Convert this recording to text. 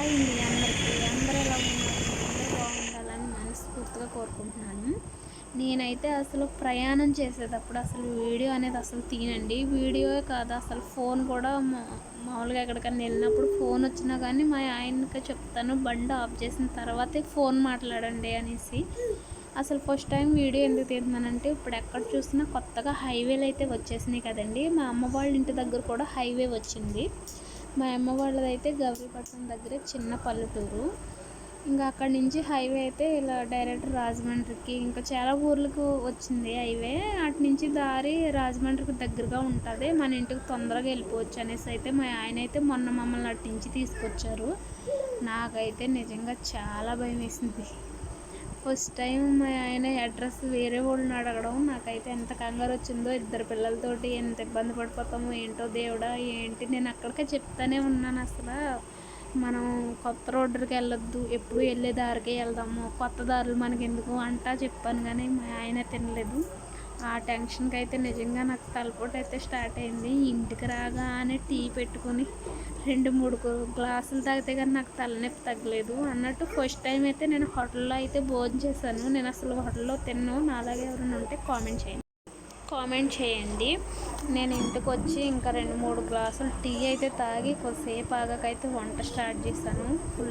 Hi అండి అందరికీ. అందరూ ఎలా ఉన్నారు? అందరూ బాగుండాలని మనస్ఫూర్తిగా కోరుకుంటున్నాను. నేనైతే అసలు ప్రయాణం చేసేటప్పుడు అసలు వీడియో అనేది అసలు తీనండి వీడియో కాదు అసలు ఫోన్ కూడా మా- మామూలుగా ఎక్కడికైనా వెళ్ళినప్పుడు ఫోన్ వచ్చినా కానీ మా ఆయనకి చెప్తాను బండి ఆఫ్ చేసిన తర్వాతే ఫోన్ మాట్లాడండి అనేసి. అసలు ఫస్ట్ టైం వీడియో ఎందుకు తీస్తున్నానంటే ఇప్పుడు ఎక్కడ చూసినా కొత్తగా హైవేలు అయితే వచ్చేసినాయి కదండి. మా అమ్మ వాళ్ళ ఇంటి దగ్గర కూడా హైవే వచ్చింది. మా అమ్మ వాళ్ళదైతే గౌరీపట్నం దగ్గర చిన్న పల్లెటూరు. ఇంకా అక్కడి నుంచి హైవే అయితే ఇలా డైరెక్ట్ రాజమండ్రికి ఇంకా చాలా ఊర్లకు వచ్చింది హైవే. అటు నుంచి దారి రాజమండ్రికి దగ్గరగా ఉంటుంది. మన ఇంటికి తొందరగా వెళ్ళిపోవచ్చు అనేసి అయితే మా ఆయన అయితే మొన్న మమ్మల్ని అటు నుంచి తీసుకొచ్చారు. నాకైతే నిజంగా చాలా భయం వేసింది. ఫస్ట్ టైం మా ఆయన అడ్రస్ వేరే వాళ్ళని అడగడం. నాకైతే ఎంత కంగారు వచ్చిందో ఇద్దరు పిల్లలతోటి ఎంత ఇబ్బంది పడిపోతామో ఏంటో దేవుడా ఏంటి? నేను అక్కడికే చెప్తానే ఉన్నాను అసలు. మనం కొత్త రోడ్డుకి వెళ్ళొద్దు ఎప్పుడు వెళ్ళే దారికే వెళ్దాము కొత్త దారులు మనకి ఎందుకు అంటా చెప్పాను కానీ మా ఆయన తినలేదు. ఆ టెన్షన్కి అయితే నిజంగా నాకు తలపోటు అయితే స్టార్ట్ అయింది. ఇంటికి రాగానే టీ పెట్టుకొని రెండు మూడు గ్లాసులు తాగితే కానీ నాకు తలనొప్పి తగ్గలేదు అన్నట్టు ఫస్ట్ టైం అయితే నేను హోటల్లో అయితే భోజనం చేశాను. నేను అసలు హోటల్లో తిన్ను. నాలాగే ఎవరైనా ఉంటే కామెంట్ చేయండి. కామెంట్ చేయండి. నేను ఇంటికి వచ్చి ఇంకా రెండు మూడు గ్లాసులు టీ అయితే తాగి కొద్దిసేపు ఆగాకైతే వంట స్టార్ట్ చేశాను. ఫుల్